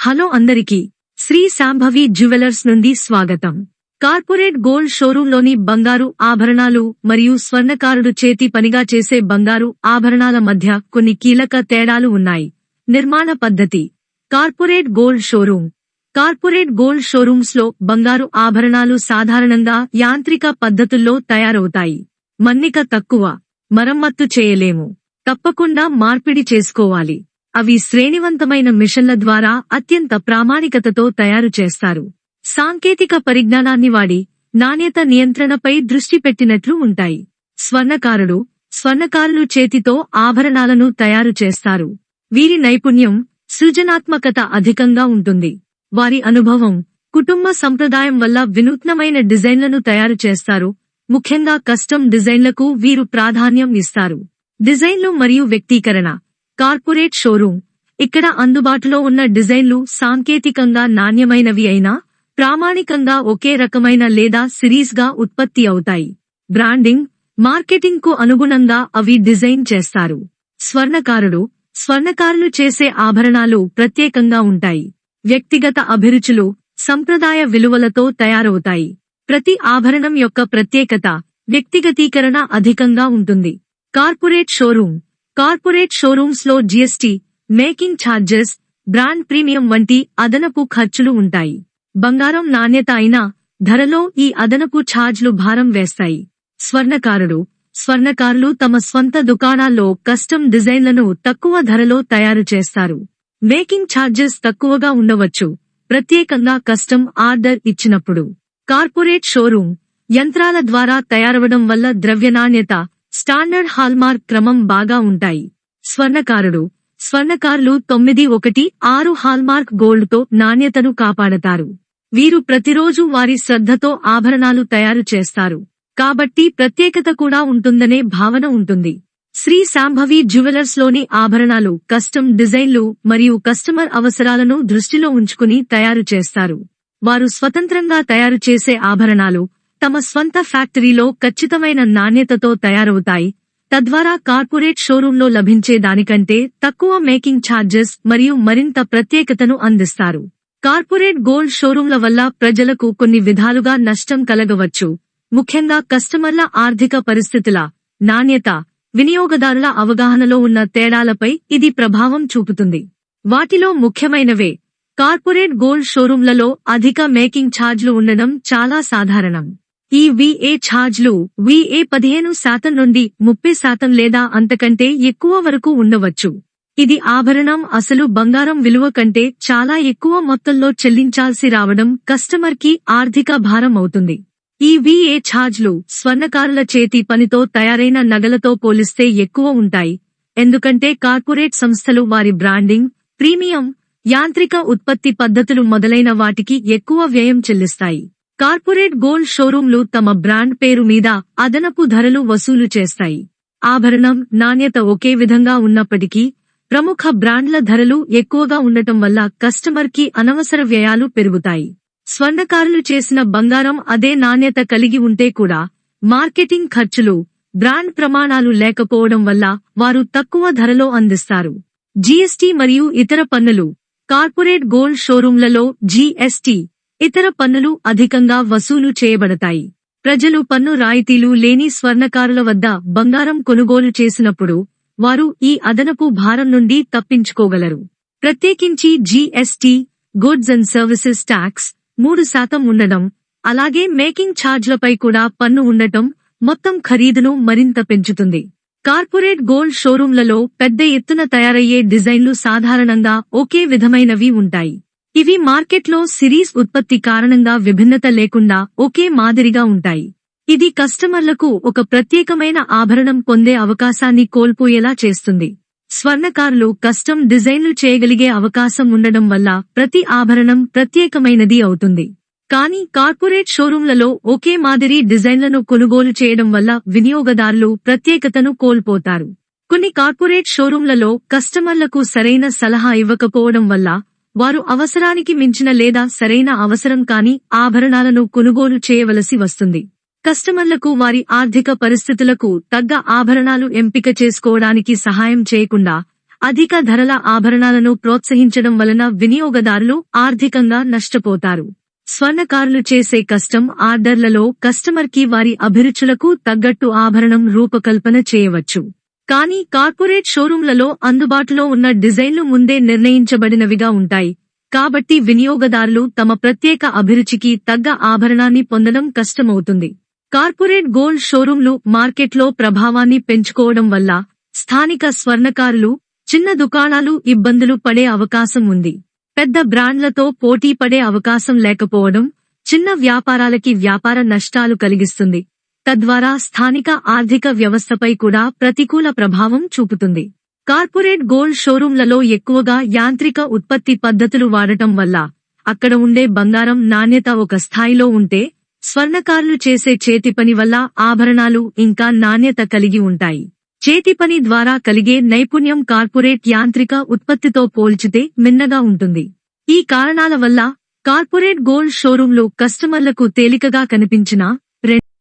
Hello అందరికీ Shri Shambhavi jewellers నుండి స్వాగతం. కార్పొరేట్ గోల్డ్ షోరూంలోని బంగారు ఆభరణాలు మరియు స్వర్ణకారుడు చేతి పనిగా చేసే బంగారు ఆభరణాల మధ్య కొన్ని కీలక తేడాలు ఉన్నాయి. నిర్మాణ పద్ధతి. Corporate gold showroom. Corporate gold షోరూమ్స్లో బంగారు ఆభరణాలు సాధారణంగా యాంత్రిక పద్ధతుల్లో తయారవుతాయి. మన్నిక తక్కువ. మరమ్మత్తు చేయలేము. తప్పకుండా మార్పిడి చేసుకోవాలి. అవి శ్రేణివంతమైన మిషన్ల ద్వారా అత్యంత ప్రామాణికతతో తయారు చేస్తారు. సాంకేతిక పరిజ్ఞానాన్ని వాడి నాణ్యత నియంత్రణపై దృష్టి పెట్టినట్లు ఉంటాయి. స్వర్ణకారుడు స్వర్ణకారులు చేతితో ఆభరణాలను తయారు చేస్తారు. వీరి నైపుణ్యం సృజనాత్మకత అధికంగా ఉంటుంది. వారి అనుభవం కుటుంబ సంప్రదాయం వల్ల వినూత్నమైన డిజైన్లను తయారు చేస్తారు. ముఖ్యంగా కస్టమ్ డిజైన్లకు వీరు ప్రాధాన్యం ఇస్తారు. డిజైన్లు మరియు వ్యక్తీకరణ. Corporate showroom. ఇక్కడ అందుబాటులో ఉన్న డిజైన్లు సాంకేతికంగా నాణ్యమైనవి అయినా ప్రామాణికంగా ఒకే రకమైన లేదా సిరీస్గా ఉత్పత్తి అవుతాయి. బ్రాండింగ్ మార్కెటింగ్కు అనుగుణంగా అవి డిజైన్ చేస్తారు. స్వర్ణకారుడు స్వర్ణకారులు చేసే ఆభరణాలు ప్రత్యేకంగా ఉంటాయి. వ్యక్తిగత అభిరుచులు సంప్రదాయ విలువలతో తయారవుతాయి. ప్రతి ఆభరణం యొక్క ప్రత్యేకత వ్యక్తిగతీకరణ అధికంగా ఉంటుంది. Corporate showroom. Corporate షోరూమ్స్లో GST making charges brand premium వంటి అదనపు ఖర్చులు ఉంటాయి. బంగారం నాణ్యత అయినా ధరలో ఈ అదనపు ఛార్జ్లు భారం వేస్తాయి. స్వర్ణకారుడు స్వర్ణకారులు తమ స్వంత దుకాణాల్లో కస్టమ్ డిజైన్లను తక్కువ ధరలో తయారు చేస్తారు. మేకింగ్ ఛార్జెస్ తక్కువగా ఉండవచ్చు. ప్రత్యేకంగా కస్టమ్ ఆర్డర్ ఇచ్చినప్పుడు. కార్పొరేట్ షోరూం యంత్రాల ద్వారా తయారవడం వల్ల ద్రవ్య నాణ్యత స్టాండర్డ్ హాల్మార్క్ క్రమం బాగా ఉంటాయి. స్వర్ణకారుడు. స్వర్ణకారులు తొమ్మిది ఒకటి ఆరు హాల్మార్క్ గోల్డ్తో నాణ్యతను కాపాడతారు. వీరు ప్రతిరోజు వారి శ్రద్ధతో ఆభరణాలు తయారు చేస్తారు. కాబట్టి ప్రత్యేకత కూడా ఉంటుందనే భావన ఉంటుంది. శ్రీ శాంభవి జ్యువెలర్స్లోని ఆభరణాలు కస్టమ్ డిజైన్లు మరియు కస్టమర్ అవసరాలను దృష్టిలో ఉంచుకుని తయారు చేస్తారు. వారు స్వతంత్రంగా తయారు చేసే ఆభరణాలు తమ స్వంత ఫ్యాక్టరీలో ఖచ్చితమైన నాణ్యతతో తయారవుతాయి. తద్వారా కార్పొరేట్ షోరూంలో లభించే దానికంటే తక్కువ మేకింగ్ ఛార్జెస్ మరియు మరింత ప్రత్యేకతను అందిస్తారు. కార్పొరేట్ గోల్డ్ షోరూంల వల్ల ప్రజలకు కొన్ని విధాలుగా నష్టం కలగవచ్చు. ముఖ్యంగా కస్టమర్ల ఆర్థిక పరిస్థితుల నాణ్యత వినియోగదారుల అవగాహనలో ఉన్న తేడాలపై ఇది ప్రభావం చూపుతుంది. వాటిలో ముఖ్యమైనవే కార్పొరేట్ గోల్డ్ షోరూంలలో అధిక మేకింగ్ ఛార్జ్లు ఉండడం చాలా సాధారణం. ఈ విఏ ఛార్జ్లు విఏ పదిహేను శాతం నుండి ముప్పై శాతం లేదా అంతకంటే ఎక్కువ వరకు ఉండవచ్చు. ఇది ఆభరణం అసలు బంగారం విలువ కంటే చాలా ఎక్కువ మొత్తంలో చెల్లించాల్సి రావడం కస్టమర్కి ఆర్థిక భారం అవుతుంది. ఈ విఏ ఛార్జ్లు స్వర్ణకారుల చేతి పనితో తయారైన నగలతో పోలిస్తే ఎక్కువ ఉంటాయి. ఎందుకంటే కార్పొరేట్ సంస్థలు వారి బ్రాండింగ్ ప్రీమియం యాంత్రిక ఉత్పత్తి పద్ధతులు మొదలైన వాటికి ఎక్కువ వ్యయం చెల్లిస్తాయి. కార్పొరేట్ గోల్డ్ షోరూంలు తమ బ్రాండ్ పేరు మీద అదనపు ధరలు వసూలు చేస్తాయి. ఆభరణం నాణ్యత ఒకే విధంగా ఉన్నప్పటికీ ప్రముఖ బ్రాండ్ల ధరలు ఎక్కువగా ఉండటం వల్ల కస్టమర్కి అనవసర వ్యయాలు పెరుగుతాయి. స్వర్ణకారులు చేసిన బంగారం అదే నాణ్యత కలిగి ఉంటే కూడా మార్కెటింగ్ ఖర్చులు బ్రాండ్ ప్రమాణాలు లేకపోవడం వల్ల వారు తక్కువ ధరలో అందిస్తారు. జీఎస్టీ మరియు ఇతర పన్నులు కార్పొరేట్ గోల్డ్ షోరూంలలో జీఎస్టీ ఇతర పన్నులు అధికంగా వసూలు చేయబడతాయి. ప్రజలు పన్ను రాయితీలు లేని స్వర్ణకారుల వద్ద బంగారం కొనుగోలు చేసినప్పుడు వారు ఈ అదనపు భారం నుండి తప్పించుకోగలరు. ప్రత్యేకించి GST goods and services tax మూడు శాతం ఉండడం అలాగే మేకింగ్ ఛార్జ్లపై కూడా పన్ను ఉండటం మొత్తం ఖరీదును మరింత పెంచుతుంది. కార్పొరేట్ గోల్డ్ షోరూంలలో పెద్ద ఎత్తున తయారయ్యే డిజైన్లు సాధారణంగా ఒకే విధమైనవి ఉంటాయి. ఇవి మార్కెట్లో సిరీస్ ఉత్పత్తి కారణంగా విభిన్నత లేకుండా ఒకే మాదిరిగా ఉంటాయి. ఇది కస్టమర్లకు ఒక ప్రత్యేకమైన ఆభరణం పొందే అవకాశాన్ని కోల్పోయేలా చేస్తుంది. స్వర్ణకారులు కస్టమ్ డిజైన్లు చేయగలిగే అవకాశం ఉండడం వల్ల ప్రతి ఆభరణం ప్రత్యేకమైనది అవుతుంది. కానీ కార్పొరేట్ షోరూంలలో ఒకే మాదిరి డిజైన్లను కొనుగోలు చేయడం వల్ల వినియోగదారులు ప్రత్యేకతను కోల్పోతారు. కొన్ని కార్పొరేట్ షోరూంలలో కస్టమర్లకు సరైన సలహా ఇవ్వకపోవడం వల్ల వారు అవసరానికి మించిన లేదా సరైన అవసరం కాని ఆభరణాలను కొనుగోలు చేయవలసి వస్తుంది. కస్టమర్లకు వారి ఆర్థిక పరిస్థితులకు తగ్గ ఆభరణాలు ఎంపిక చేసుకోవడానికి సహాయం చేయకుండా అధిక ధరల ఆభరణాలను ప్రోత్సహించడం వలన వినియోగదారులు ఆర్థికంగా నష్టపోతారు. స్వర్ణకారులు చేసే కస్టమ్ ఆర్డర్లలో కస్టమర్కి వారి అభిరుచులకు తగ్గట్టు ఆభరణం రూపకల్పన చేయవచ్చు. కానీ కార్పొరేట్ షోరూంలలో అందుబాటులో ఉన్న డిజైన్లు ముందే నిర్ణయించబడినవిగా ఉంటాయి. కాబట్టి వినియోగదారులు తమ ప్రత్యేక అభిరుచికి తగ్గ ఆభరణాన్ని పొందడం కష్టమవుతుంది. కార్పొరేట్ గోల్డ్ షోరూంలు మార్కెట్లో ప్రభావాన్ని పెంచుకోవడం వల్ల స్థానిక స్వర్ణకారులు చిన్న దుకాణాలు ఇబ్బందులు పడే అవకాశం ఉంది. పెద్ద బ్రాండ్లతో పోటీ పడే అవకాశం లేకపోవడం చిన్న వ్యాపారాలకి వ్యాపార నష్టాలు కలిగిస్తుంది. తద్వారా స్థానిక ఆర్థిక వ్యవస్థపై కూడా ప్రతికూల ప్రభావం చూపుతుంది. కార్పొరేట్ గోల్డ్ షోరూంలలో ఎక్కువగా యాంత్రిక ఉత్పత్తి పద్ధతులు వాడటం వల్ల అక్కడ ఉండే బంగారం నాణ్యత ఒక స్థాయిలో ఉంటే స్వర్ణకారులు చేసే చేతి పని వల్ల ఆభరణాలు ఇంకా నాణ్యత కలిగి ఉంటాయి. చేతి పని ద్వారా కలిగే నైపుణ్యం కార్పొరేట్ యాంత్రిక ఉత్పత్తితో పోల్చితే మిన్నగా ఉంటుంది. ఈ కారణాల వల్ల కార్పొరేట్ గోల్డ్ షోరూంలు కస్టమర్లకు తేలికగా కనిపించినా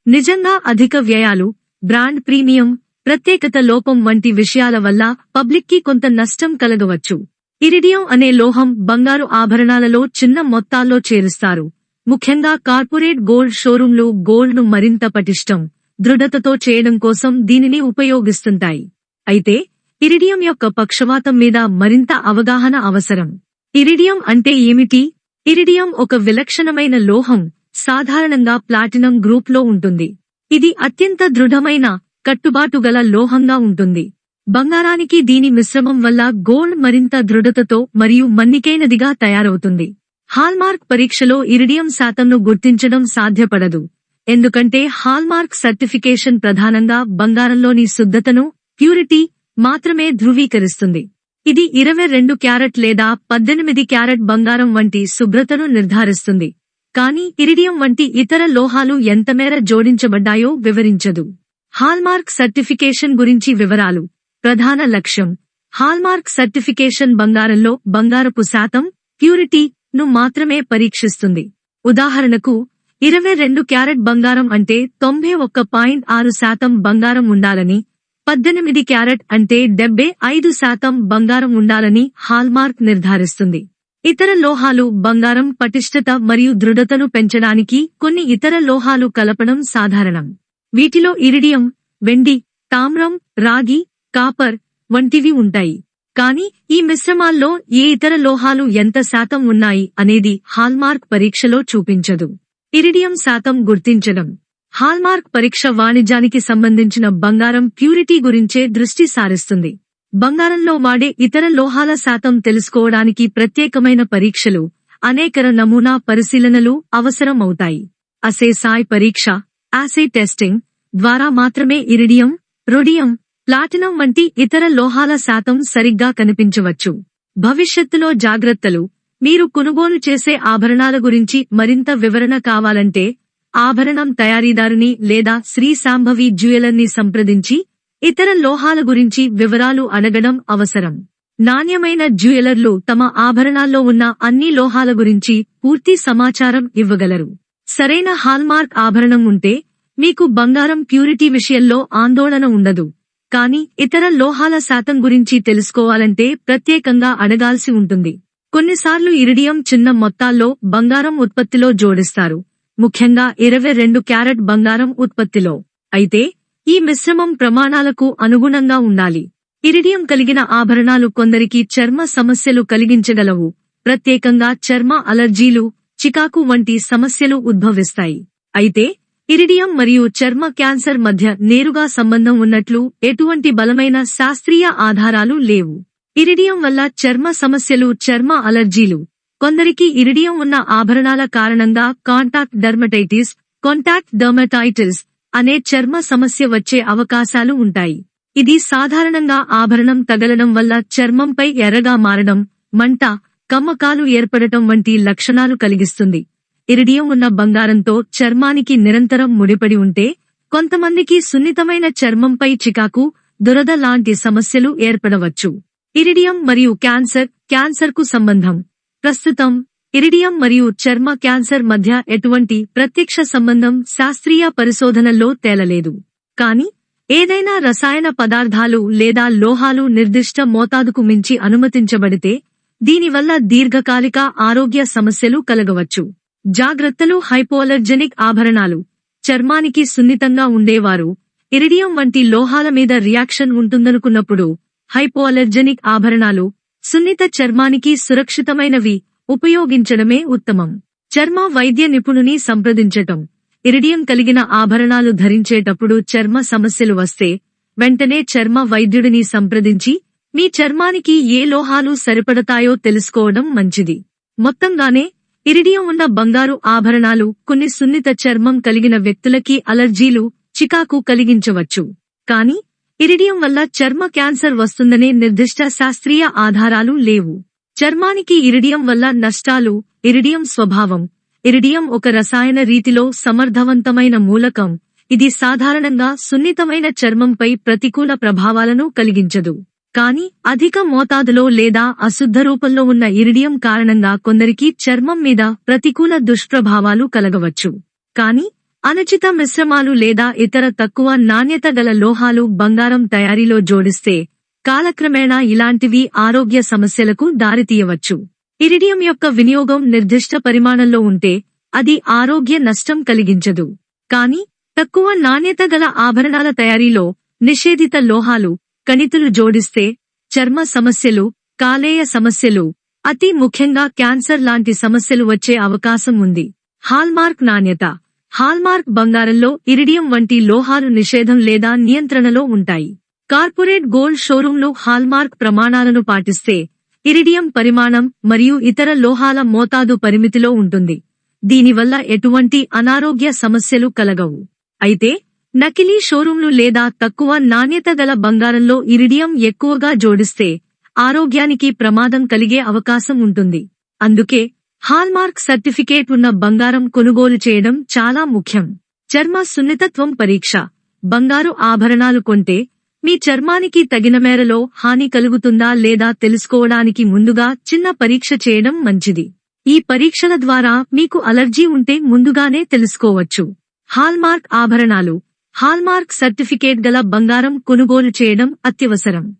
నిజంగా అధిక వ్యయాలు బ్రాండ్ ప్రీమియం ప్రత్యేకత లోపం వంటి విషయాల వల్ల పబ్లిక్కి కొంత నష్టం కలగవచ్చు. ఇరిడియం అనే లోహం బంగారు ఆభరణాలలో చిన్న మొత్తాల్లో చేరుస్తారు. ముఖ్యంగా కార్పొరేట్ గోల్డ్ షోరూంలు గోల్డ్ను మరింత పటిష్టం దృఢతతో చేయడం కోసం దీనిని ఉపయోగిస్తుంటాయి. అయితే ఇరిడియం యొక్క పక్షవాతం మీద మరింత అవగాహన అవసరం. ఇరిడియం అంటే ఏమిటి? ఇరిడియం ఒక విలక్షణమైన లోహం సాధారణంగా ప్లాటినం గ్రూప్లో ఉంటుంది. ఇది అత్యంత దృఢమైన కట్టుబాటు గల లోహంగా ఉంటుంది. బంగారానికి దీని మిశ్రమం వల్ల గోల్డ్ మరింత దృఢతతో మరియు మన్నికైనదిగా తయారవుతుంది. హాల్మార్క్ పరీక్షలో ఇరిడియం శాతంను గుర్తించడం సాధ్యపడదు. ఎందుకంటే హాల్మార్క్ సర్టిఫికేషన్ ప్రధానంగా బంగారంలోని శుద్ధతను ప్యూరిటీ మాత్రమే ధృవీకరిస్తుంది. ఇది ఇరవై రెండు క్యారెట్ లేదా పద్దెనిమిది క్యారెట్ బంగారం వంటి శుభ్రతను నిర్ధారిస్తుంది. కానీ ఇరిడియం వంటి ఇతర లోహాలు ఎంతమేర జోడించబడ్డాయో వివరించదు. హాల్మార్క్ సర్టిఫికేషన్ గురించి వివరాలు. ప్రధాన లక్ష్యం. హాల్మార్క్ సర్టిఫికేషన్ బంగారంలో బంగారపు శాతం ప్యూరిటీ ను మాత్రమే పరీక్షిస్తుంది. ఉదాహరణకు ఇరవై రెండు క్యారెట్ బంగారం అంటే తొంభై ఒక్క పాయింట్ ఆరు శాతం బంగారం ఉండాలని పద్దెనిమిది క్యారెట్ అంటే డెబ్బై ఐదు శాతం బంగారం ఉండాలని హాల్మార్క్ నిర్ధారిస్తుంది. ఇతర లోహాలు బంగారం పటిష్టత మరియు దృఢతను పెంచడానికి కొన్ని ఇతర లోహాలు కలపడం సాధారణం. వీటిలో ఇరిడియం వెండి తామ్రం రాగి కాపర్ వంటివి ఉంటాయి. కానీ ఈ మిశ్రమాల్లో ఏ ఇతర లోహాలు ఎంత శాతం ఉన్నాయి అనేది హాల్మార్క్ పరీక్షలో చూపించదు. ఇరిడియం శాతం గుర్తించడం. హాల్మార్క్ పరీక్ష వాణిజ్యానికి సంబంధించిన బంగారం ప్యూరిటీ గురించే దృష్టి సారిస్తుంది. బంగారంలో వాడే ఇతర లోహాల శాతం తెలుసుకోవడానికి ప్రత్యేకమైన పరీక్షలు అనేక నమూనా పరిశీలనలు అవసరం అవుతాయి అసేసాయ్ పరీక్ష యాసే టెస్టింగ్ ద్వారా మాత్రమే ఇరిడియం రొడియం ప్లాటినం వంటి ఇతర లోహాల శాతం సరిగ్గా కనిపించవచ్చు. భవిష్యత్తులో జాగ్రత్తలు మీరు కొనుగోలు చేసే ఆభరణాల గురించి మరింత వివరణ కావాలంటే ఆభరణం తయారీదారుని లేదా శ్రీ సాంభవి జ్యువెలర్ని సంప్రదించి ఇతర లోహాల గురించి వివరాలు అడగడం అవసరం. నాణ్యమైన జ్యువెలర్లు తమ ఆభరణాల్లో ఉన్న అన్ని లోహాల గురించి పూర్తి సమాచారం ఇవ్వగలరు. సరైన హాల్మార్క్ ఆభరణం ఉంటే మీకు బంగారం ప్యూరిటీ విషయంలో ఆందోళన ఉండదు. కానీ ఇతర లోహాల శాతం గురించి తెలుసుకోవాలంటే ప్రత్యేకంగా అడగాల్సి ఉంటుంది. కొన్నిసార్లు ఇరిడియం చిన్న మొత్తాల్లో బంగారం ఉత్పత్తిలో జోడిస్తారు. ముఖ్యంగా ఇరవై రెండు క్యారెట్ బంగారం ఉత్పత్తిలో. అయితే ఈ మిశ్రమం ప్రమాణాలకు అనుగుణంగా ఉండాలి. ఇరిడియం కలిగిన ఆభరణాలు కొందరికి చర్మ సమస్యలు కలిగించగలవు. ప్రత్యేకంగా చర్మ అలర్జీలు చికాకు వంటి సమస్యలు ఉద్భవిస్తాయి. అయితే ఇరిడియం మరియు చర్మ క్యాన్సర్ మధ్య నేరుగా సంబంధం ఉన్నట్లు ఎటువంటి బలమైన శాస్త్రీయ ఆధారాలు లేవు. ఇరిడియం వల్ల చర్మ సమస్యలు చర్మ అలర్జీలు. కొందరికి ఇరిడియం ఉన్న ఆభరణాల కారణంగా కాంటాక్ట్ డర్మటైటిస్ కాంటాక్ట్ డర్మటైటిస్ అనే చర్మ సమస్య వచ్చే అవకాశాలు ఉంటాయి. ఇది సాధారణంగా ఆభరణం తగలడం వల్ల చర్మంపై ఎర్రగా మారడం మంట కమ్మకాలు ఏర్పడటం వంటి లక్షణాలు కలిగిస్తుంది. ఇరిడియం ఉన్న బంగారంతో చర్మానికి నిరంతరం ముడిపడి ఉంటే కొంతమందికి సున్నితమైన చర్మంపై చికాకు దురద లాంటి సమస్యలు ఏర్పడవచ్చు. ఇరిడియం మరియు క్యాన్సర్ క్యాన్సర్కు సంబంధం. ప్రస్తుతం ఇరిడియం మరియు చర్మ క్యాన్సర్ మధ్య ఎటువంటి ప్రత్యక్ష సంబంధం శాస్త్రీయ పరిశోధనల్లో తేలలేదు. కానీ ఏదైనా రసాయన పదార్థాలు లేదా లోహాలు నిర్దిష్ట మోతాదుకు మించి అనుమతించబడితే దీనివల్ల దీర్ఘకాలిక ఆరోగ్య సమస్యలు కలగవచ్చు. జాగ్రత్తలు హైపోఅలర్జెనిక్ ఆభరణాలు. చర్మానికి సున్నితంగా ఉండేవారు. ఇరిడియం వంటి లోహాల మీద రియాక్షన్ ఉంటుందనుకున్నప్పుడు హైపోఅలర్జెనిక్ ఆభరణాలు సున్నిత చర్మానికి సురక్షితమైనవి ఉపయోగించడమే ఉత్తమం. చర్మ వైద్య నిపుణుని సంప్రదించటం. ఇరిడియం కలిగిన ఆభరణాలు ధరించేటప్పుడు చర్మ సమస్యలు వస్తే వెంటనే చర్మ వైద్యుడిని సంప్రదించి మీ చర్మానికి ఏ లోహాలు సరిపడతాయో తెలుసుకోవడం మంచిది. మొత్తంగానే ఇరిడియం ఉన్న బంగారు ఆభరణాలు కొన్ని సున్నిత చర్మం కలిగిన వ్యక్తులకి అలర్జీలు చికాకు కలిగించవచ్చు. కాని ఇరిడియం వల్ల చర్మ క్యాన్సర్ వస్తుందనే నిర్దిష్ట శాస్త్రీయ ఆధారాలు లేవు. చర్మానికి ఇరిడియం వల్ల నష్టాలు ఇరిడియం స్వభావం. ఇరిడియం ఒక రసాయన రీతిలో సమర్థవంతమైన మూలకం. ఇది సాధారణంగా సున్నితమైన చర్మంపై ప్రతికూల ప్రభావాలను కలిగించదు. కానీ అధిక మోతాదులో లేదా అశుద్ధ రూపంలో ఉన్న ఇరిడియం కారణంగా కొందరికి చర్మం మీద ప్రతికూల దుష్ప్రభావాలు కలగవచ్చు. కానీ అనుచిత మిశ్రమాలు లేదా ఇతర తక్కువ నాణ్యత గల లోహాలు బంగారం తయారీలో జోడిస్తే కాలక్రమేణా ఇలాంటివి ఆరోగ్య సమస్యలకు దారితీయవచ్చు. ఇరిడియం యొక్క వినియోగం నిర్దిష్ట పరిమాణంలో ఉంటే అది ఆరోగ్య నష్టం కలిగించదు. కాని తక్కువ నాణ్యత గల ఆభరణాల తయారీలో నిషేధిత లోహాలు కణితులు జోడిస్తే చర్మ సమస్యలు కాలేయ సమస్యలు అతి ముఖ్యంగా క్యాన్సర్ లాంటి సమస్యలు వచ్చే అవకాశం ఉంది. హాల్మార్క్ నాణ్యత. హాల్మార్క్ బంగారంలో ఇరిడియం వంటి లోహాలు నిషేధం లేదా నియంత్రణలో ఉంటాయి. కార్పొరేట్ గోల్డ్ షోరూంలు హాల్మార్క్ ప్రమాణాలను పాటిస్తే ఇరిడియం పరిమాణం మరియు ఇతర లోహాల మోతాదు పరిమితిలో ఉంటుంది. దీనివల్ల ఎటువంటి అనారోగ్య సమస్యలు కలగవు. అయితే నకిలీ షోరూంలు లేదా తక్కువ నాణ్యత గల బంగారంలో ఇరిడియం ఎక్కువగా జోడిస్తే ఆరోగ్యానికి ప్రమాదం కలిగే అవకాశం ఉంటుంది. అందుకే హాల్మార్క్ సర్టిఫికేట్ ఉన్న బంగారం కొనుగోలు చేయడం చాలా ముఖ్యం. చర్మ సున్నితత్వం పరీక్ష. బంగారు ఆభరణాలు కొంటే మీ చర్మానికి తగిన మేరలో హాని కలుగుతుందా లేదా తెలుసుకోవడానికి ముందుగా చిన్న పరీక్ష చేయడం మంచిది. ఈ పరీక్షల ద్వారా మీకు అలర్జీ ఉంటే ముందుగానే తెలుసుకోవచ్చు. హాల్మార్క్ ఆభరణాలు. హాల్మార్క్ సర్టిఫికేట్ గల బంగారం కొనుగోలు చేయడం అత్యవసరం.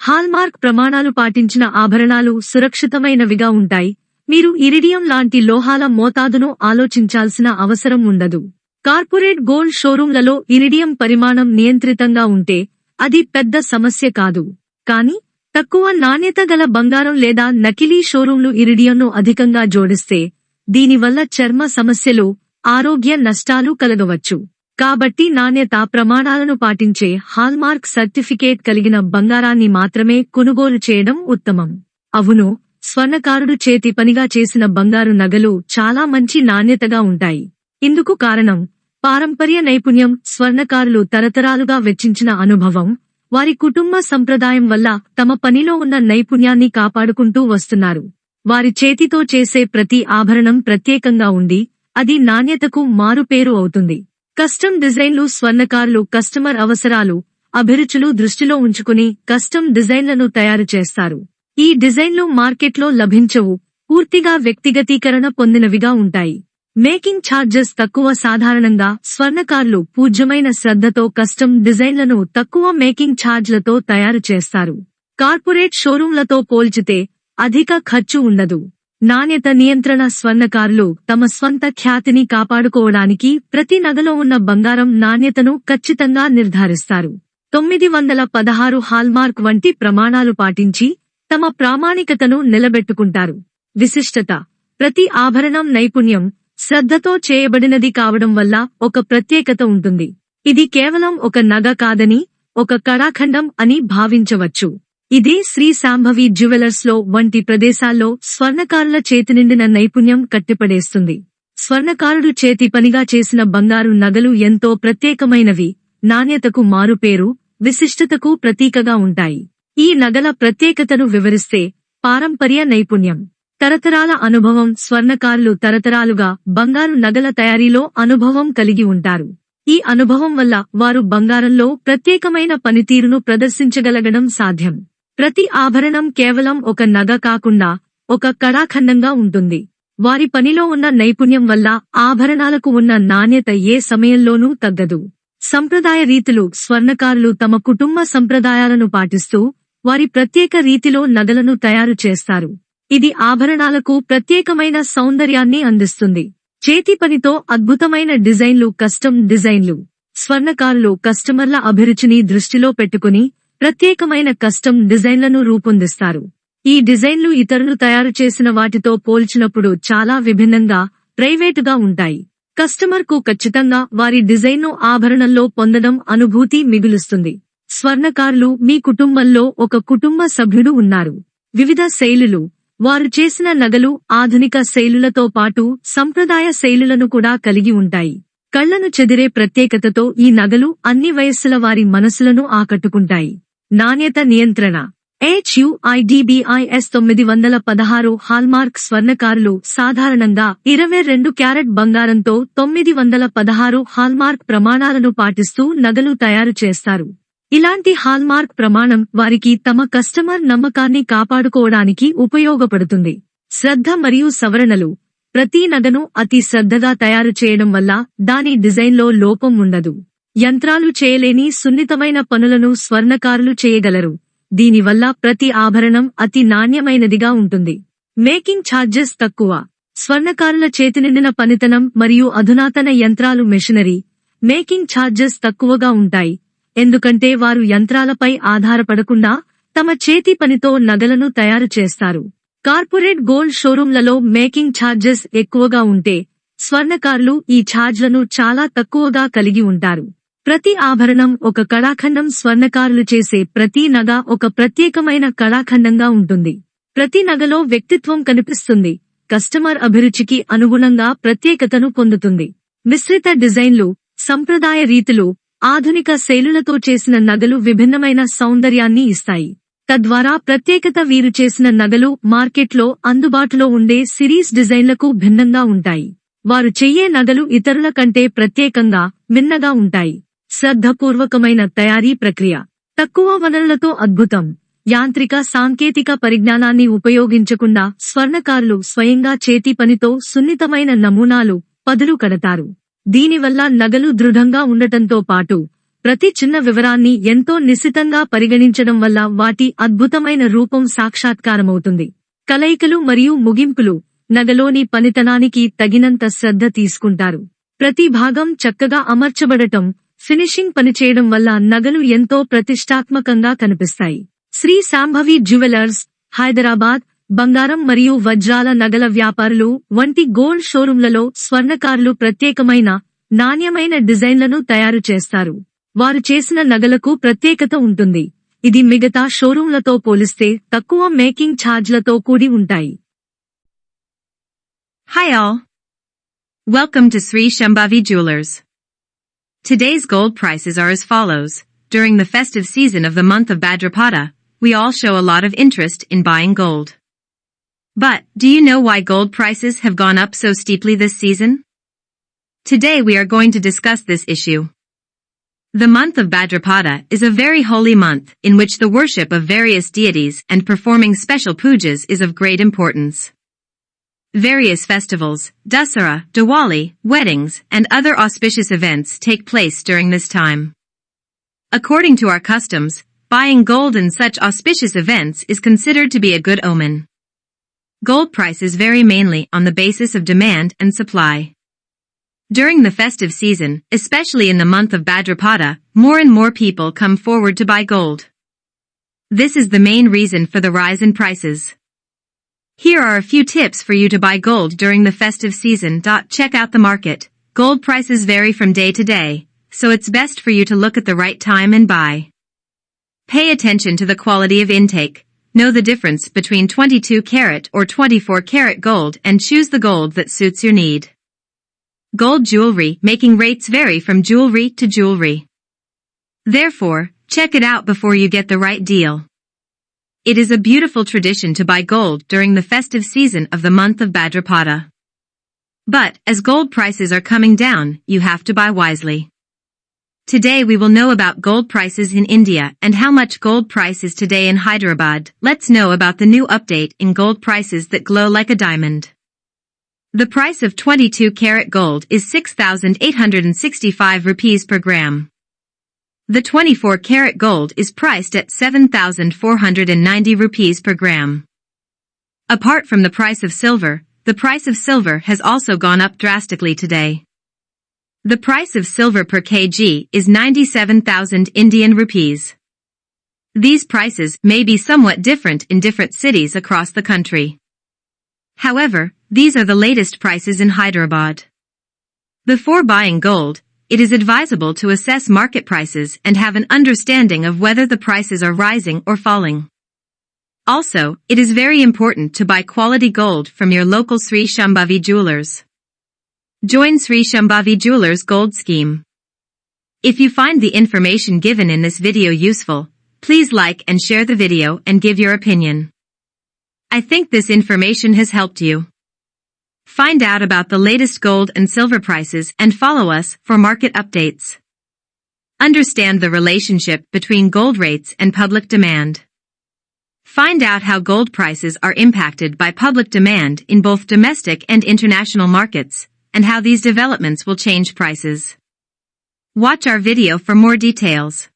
హాల్మార్క్ ప్రమాణాలు పాటించిన ఆభరణాలు సురక్షితమైనవిగా ఉంటాయి. మీరు ఇరిడియం లాంటి లోహాల మోతాదును ఆలోచించాల్సిన అవసరం ఉండదు. కార్పొరేట్ గోల్డ్ షోరూంలలో ఇరిడియం పరిమాణం నియంత్రితంగా ఉంటే అది పెద్ద సమస్య కాదు. కానీ తక్కువ నాణ్యత గల బంగారం లేదా నకిలీ షోరూంలు ఇరిడియంను అధికంగా జోడిస్తే దీనివల్ల చర్మ సమస్యలు ఆరోగ్య నష్టాలు కలగవచ్చు. కాబట్టి నాణ్యత ప్రమాణాలను పాటించే హాల్మార్క్ సర్టిఫికేట్ కలిగిన బంగారాన్ని మాత్రమే కొనుగోలు చేయడం ఉత్తమం. అవును స్వర్ణకారుడు చేతి పనిగా చేసిన బంగారు నగలు చాలా మంచి నాణ్యతగా ఉంటాయి. ఇందుకు కారణం పారంపర్య నైపుణ్యం స్వర్ణకారులు తరతరాలుగా వెచ్చించిన అనుభవం. వారి కుటుంబ సంప్రదాయం వల్ల తమ పనిలో ఉన్న నైపుణ్యాన్ని కాపాడుకుంటూ వస్తున్నారు. వారి చేతితో చేసే ప్రతి ఆభరణం ప్రత్యేకంగా ఉండి అది నాణ్యతకు మారుపేరు అవుతుంది. కస్టమ్ డిజైన్లు స్వర్ణకారులు కస్టమర్ అవసరాలు అభిరుచులు దృష్టిలో ఉంచుకుని కస్టమ్ డిజైన్లను తయారు చేస్తారు. ఈ డిజైన్లు మార్కెట్లో లభించవు. పూర్తిగా వ్యక్తిగతీకరణ పొందినవిగా ఉంటాయి. మేకింగ్ ఛార్జెస్ తక్కువ సాధారణంగా స్వర్ణకారులు పూజ్యమైన శ్రద్ధతో కస్టమ్ డిజైన్లను తక్కువ మేకింగ్ ఛార్జ్లతో తయారు చేస్తారు. కార్పొరేట్ షోరూంలతో పోల్చితే అధిక ఖర్చు ఉండదు. నాణ్యత నియంత్రణ స్వర్ణకారులు తమ స్వంత ఖ్యాతిని కాపాడుకోవడానికి ప్రతి నగలో ఉన్న బంగారం నాణ్యతను ఖచ్చితంగా నిర్ధారిస్తారు. తొమ్మిది వందల పదహారు హాల్మార్క్ వంటి ప్రమాణాలు పాటించి తమ ప్రామాణికతను నిలబెట్టుకుంటారు. విశిష్టత ప్రతి ఆభరణం నైపుణ్యం శ్రద్ధతో చేయబడినది కావడం వల్ల ఒక ప్రత్యేకత ఉంటుంది. ఇది కేవలం ఒక నగ కాదని ఒక కళాఖండం అని భావించవచ్చు. ఇదే శ్రీ శాంభవి జ్యువెలర్స్లో వంటి ప్రదేశాల్లో స్వర్ణకారుల చేతి నిండిన నైపుణ్యం కట్టిపడేస్తుంది. స్వర్ణకారుడు చేతి పనిగా చేసిన బంగారు నగలు ఎంతో ప్రత్యేకమైనవి నాణ్యతకు మారుపేరు విశిష్టతకు ప్రతీకగా ఉంటాయి. ఈ నగల ప్రత్యేకతను వివరిస్తే పారంపర్య నైపుణ్యం. తరతరాల అనుభవం స్వర్ణకారులు తరతరాలుగా బంగారు నగల తయారీలో అనుభవం కలిగి ఉంటారు. ఈ అనుభవం వల్ల వారు బంగారంలో ప్రత్యేకమైన పనితీరును ప్రదర్శించగలగడం సాధ్యం. ప్రతి ఆభరణం కేవలం ఒక నగ కాకుండా ఒక కళాఖండంగా ఉంటుంది. వారి పనిలో ఉన్న నైపుణ్యం వల్ల ఆభరణాలకు ఉన్న నాణ్యత ఏ సమయంలోనూ తగ్గదు. సంప్రదాయ రీతులు స్వర్ణకారులు తమ కుటుంబ సంప్రదాయాలను పాటిస్తూ వారి ప్రత్యేక రీతిలో నగలను తయారు చేస్తారు. ఇది ఆభరణాలకు ప్రత్యేకమైన సౌందర్యాన్ని అందిస్తుంది. చేతి పనితో అద్భుతమైన డిజైన్లు కస్టమ్ డిజైన్లు స్వర్ణకారులు కస్టమర్ల అభిరుచిని దృష్టిలో పెట్టుకుని ప్రత్యేకమైన కస్టమ్ డిజైన్లను రూపొందిస్తారు. ఈ డిజైన్లు ఇతరులు తయారు చేసిన వాటితో పోల్చినప్పుడు చాలా విభిన్నంగా ప్రైవేటుగా ఉంటాయి. కస్టమర్కు ఖచ్చితంగా వారి డిజైన్ను ఆభరణంలో పొందడం అనుభూతి మిగులుస్తుంది. స్వర్ణకారులు మీ కుటుంబంలో ఒక కుటుంబ సభ్యుడు ఉన్నారు. వివిధ శైలులు వారు చేసిన నగలు ఆధునిక శైలులతో పాటు సంప్రదాయ శైలులను కూడా కలిగి ఉంటాయి. కళ్ళను చెదిరే ప్రత్యేకతతో ఈ నగలు అన్ని వయస్సుల వారి మనసులను ఆకట్టుకుంటాయి. నాణ్యత నియంత్రణ. హెచ్యుఐడిబిఐఎస్ తొమ్మిది వందల పదహారు హాల్మార్క్ స్వర్ణకారులు సాధారణంగా ఇరవై రెండు క్యారెట్ బంగారంతో తొమ్మిది వందల పదహారు హాల్మార్క్ ప్రమాణాలను పాటిస్తూ నగలు తయారు చేస్తారు. ఇలాంటి హాల్మార్క్ ప్రమాణం వారికి తమ కస్టమర్ నమ్మకాన్ని కాపాడుకోవడానికి ఉపయోగపడుతుంది. శ్రద్ధ మరియు సవరణలు. ప్రతి నగను అతి శ్రద్ధగా తయారు చేయడం వల్ల దాని డిజైన్లో లోపం ఉండదు. యంత్రాలు చేయలేని సున్నితమైన పనులను స్వర్ణకారులు చేయగలరు. దీనివల్ల ప్రతి ఆభరణం అతి నాణ్యమైనదిగా ఉంటుంది. మేకింగ్ ఛార్జెస్ తక్కువ. స్వర్ణకారుల చేతినిండిన పనితనం మరియు అధునాతన యంత్రాలు మెషినరీ. మేకింగ్ ఛార్జెస్ తక్కువగా ఉంటాయి. ఎందుకంటే వారు యంత్రాలపై ఆధారపడకుండా తమ చేతి పనితో నగలను తయారు చేస్తారు. కార్పొరేట్ గోల్డ్ షోరూంలలో మేకింగ్ ఛార్జెస్ ఎక్కువగా ఉంటే స్వర్ణకారులు ఈ ఛార్జ్లను చాలా తక్కువగా కలిగి ఉంటారు. ప్రతి ఆభరణం ఒక కళాఖండం స్వర్ణకారులు చేసే ప్రతి నగ ఒక ప్రత్యేకమైన కళాఖండంగా ఉంటుంది. ప్రతి నగలో వ్యక్తిత్వం కనిపిస్తుంది. కస్టమర్ అభిరుచికి అనుగుణంగా ప్రత్యేకతను పొందుతుంది. మిశ్రిత డిజైన్లు సంప్రదాయ రీతులు ఆధునిక శైలులతో చేసిన నగలు విభిన్నమైన సౌందర్యాన్ని ఇస్తాయి. తద్వారా ప్రత్యేకత వీరు చేసిన నగలు మార్కెట్లో అందుబాటులో ఉండే సిరీస్ డిజైన్లకు భిన్నంగా ఉంటాయి. వారు చెయ్యే నగలు ఇతరుల కంటే ప్రత్యేకంగా మిన్నగా ఉంటాయి. శ్రద్ధపూర్వకమైన తయారీ ప్రక్రియ. తక్కువ వనరులతో అద్భుతం. యాంత్రిక సాంకేతిక పరిజ్ఞానాన్ని ఉపయోగించకుండా స్వర్ణకారులు స్వయంగా చేతి పనితో సున్నితమైన నమూనాలు పదులు కడతారు. దీనివల్ల నగలు దృఢంగా ఉండటంతో పాటు ప్రతి చిన్న వివరాన్ని ఎంతో నిశితంగా పరిగణించడం వల్ల వాటి అద్భుతమైన రూపం సాక్షాత్కారమవుతుంది. కలయికలు మరియు ముగింపులు నగలోని పనితనానికి తగినంత శ్రద్ధ తీసుకుంటారు. ప్రతి భాగం చక్కగా అమర్చబడటం ఫినిషింగ్ పనిచేయడం వల్ల నగలు ఎంతో ప్రతిష్టాత్మకంగా కనిపిస్తాయి. శ్రీ సాంభవి జ్యువెలర్స్ హైదరాబాద్ బంగారం మరియు వజ్రాల నగల వ్యాపారులు వంటి గోల్డ్ షోరూంలలో స్వర్ణకారులు ప్రత్యేకమైన నాణ్యమైన డిజైన్లను తయారు చేస్తారు వారు చేసిన నగలకు ప్రత్యేకత ఉంటుంది ఇది మిగతా షోరూంలతో పోలిస్తే తక్కువ మేకింగ్ ఛార్జ్లతో కూడి ఉంటాయి Hi all. Welcome to Sri Shambhavi Jewelers. Today's gold prices are as follows. During the festive season of the month of Bhadrapada, we all show a lot of interest in buying gold. But, do you know why gold prices have gone up so steeply this season? Today we are going to discuss this issue. The month of Bhadrapada is a very holy month in which the worship of various deities and performing special pujas is of great importance. Various festivals, Dasara, Diwali, weddings, and other auspicious events take place during this time. According to our customs, buying gold in such auspicious events is considered to be a good omen. Gold prices vary mainly on the basis of demand and supply. During the festive season, especially in the month of Bhadrapada, more and more people come forward to buy gold. This is the main reason for the rise in prices. Here are a few tips for you to buy gold during the festive season. Check out the market. Gold prices vary from day to day, so it's best for you to look at the right time and buy. Pay attention to the quality of intake. Know the difference between 22 karat or 24 karat gold and choose the gold that suits your need. Gold jewelry making rates vary from jewelry to jewelry. Therefore, check it out before you get the right deal. It is a beautiful tradition to buy gold during the festive season of the month of Bhadrapada. But, as gold prices are coming down, you have to buy wisely. Today we will know about gold prices in India and how much gold price is today in Hyderabad. Let's know about the new update in gold prices that glow like a diamond. The price of 22 karat gold is 6,865 rupees per gram. The 24 karat gold is priced at 7,490 rupees per gram. Apart from the price of silver, the price of silver has also gone up drastically today. The price of silver per kg is 97,000 Indian rupees. These prices may be somewhat different in different cities across the country. However, these are the latest prices in Hyderabad. Before buying gold, it is advisable to assess market prices and have an understanding of whether the prices are rising or falling. Also, it is very important to buy quality gold from your local Sri Shambhavi jewelers. Join Sri Shambhavi Jewelers Gold Scheme. If you find the information given in this video useful, please like and share the video and give your opinion. I think this information has helped you. Find out about the latest gold and silver prices and follow us for market updates. Understand the relationship between gold rates and public demand. Find out how gold prices are impacted by public demand in both domestic and international markets, and how these developments will change prices. Watch our video for more details.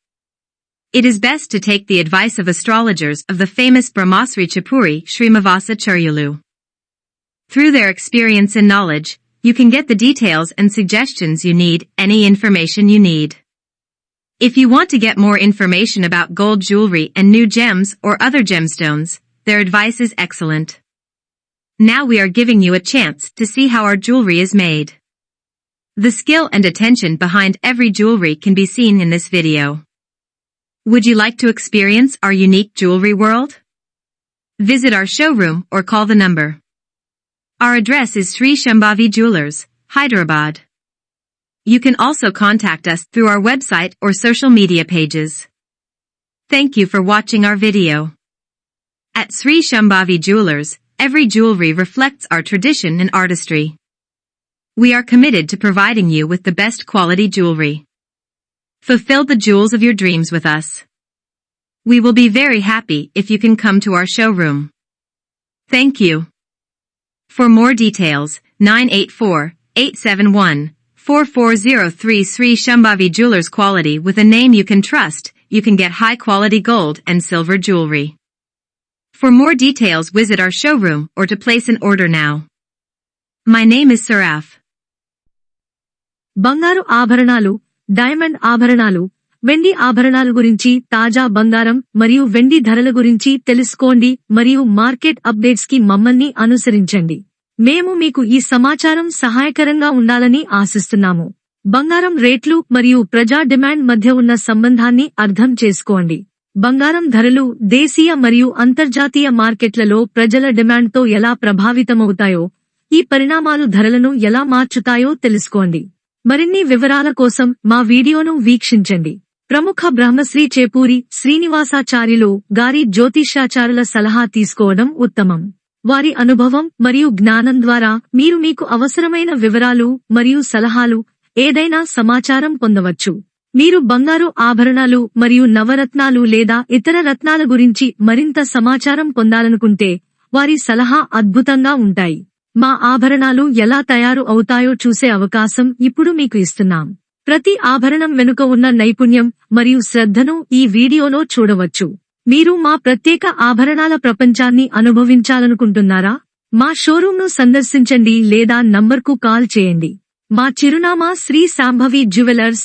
It is best to take the advice of astrologers of the famous Brahmasri Chapuri Srimavasa Charyulu. Through their experience and knowledge, you can get the details and suggestions you need, any information you need. If you want to get more information about gold jewelry and new gems or other gemstones, their advice is excellent. Now we are giving you a chance to see how our jewelry is made. The skill and attention behind every jewelry can be seen in this video. Would you like to experience our unique jewelry world? Visit our showroom or call the number. Our address is Sri Shambhavi Jewelers, Hyderabad. You can also contact us through our website or social media pages. Thank you for watching our video. At Sri Shambhavi Jewelers, every jewelry reflects our tradition and artistry. We are committed to providing you with the best quality jewelry. Fulfill the jewels of your dreams with us. We will be very happy if you can come to our showroom. Thank you. For more details, 984-871-4403 Sri Shambhavi Jewelers quality with a name you can trust, you can get high quality gold and silver jewelry. For more details visit our showroom or to place an order now. My name is Saraf. బంగారు ఆభరణాలు diamond ఆభరణాలు వెండి ఆభరణాల గురించి తాజా బంగారం మరియు వెండి ధరల గురించి తెలుసుకోండి మరియు మార్కెట్ అప్డేట్స్కి మమ్మల్ని అనుసరించండి మేము మీకు ఈ సమాచారం సహాయకరంగా ఉండాలని ఆశిస్తున్నాము బంగారం రేట్లు మరియు ప్రజా డిమాండ్ మధ్య ఉన్న సంబంధాన్ని అర్థం చేసుకోండి బంగారం ధరలు దేశీయ మరియు అంతర్జాతీయ మార్కెట్లలో ప్రజల డిమాండ్తో ఎలా ప్రభావితమవుతాయో ఈ పరిణామాలు ధరలను ఎలా మార్చుతాయో తెలుసుకోండి. మరిన్ని వివరాల కోసం మా వీడియోను వీక్షించండి. ప్రముఖ బ్రహ్మశ్రీ చేపూరి శ్రీనివాసాచార్యులు గారి జ్యోతిష్యాచారుల సలహా తీసుకోవడం ఉత్తమం. వారి అనుభవం మరియు జ్ఞానం ద్వారా మీరు మీకు అవసరమైన వివరాలు మరియు సలహాలు ఏదైనా సమాచారం పొందవచ్చు. మీరు బంగారు ఆభరణాలు మరియు నవరత్నాలు లేదా ఇతర రత్నాల గురించి మరింత సమాచారం పొందాలనుకుంటే వారి సలహా అద్భుతంగా ఉంటాయి. మా ఆభరణాలు ఎలా తయారు అవుతాయో చూసే అవకాశం ఇప్పుడు మీకు ఇస్తున్నాం. ప్రతి ఆభరణం వెనుక ఉన్న నైపుణ్యం మరియు శ్రద్ధను ఈ వీడియోలో చూడవచ్చు. మీరు మా ప్రత్యేక ఆభరణాల ప్రపంచాన్ని అనుభవించాలనుకుంటున్నారా? మా షోరూంను సందర్శించండి లేదా నంబర్కు కాల్ చేయండి. మా చిరునామా శ్రీ సాంభవి జ్యువెలర్స్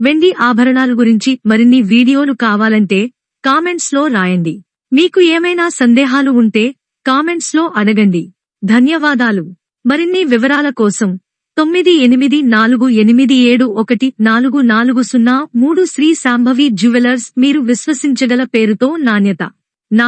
వెండి ఆభరణాలు గురించి మరిన్ని వీడియోలు కావాలంటే కామెంట్స్లో రాయండి. మీకు ఏమైనా సందేహాలు ఉంటే కామెంట్స్లో అడగండి. ధన్యవాదాలు. మరిన్ని వివరాల కోసం తొమ్మిది ఎనిమిది నాలుగు ఎనిమిది ఏడు ఒకటి నాలుగు నాలుగు సున్నా మూడు శ్రీ సాంభవి జ్యువెలర్స్ మీరు విశ్వసించగల పేరుతో నాణ్యత నా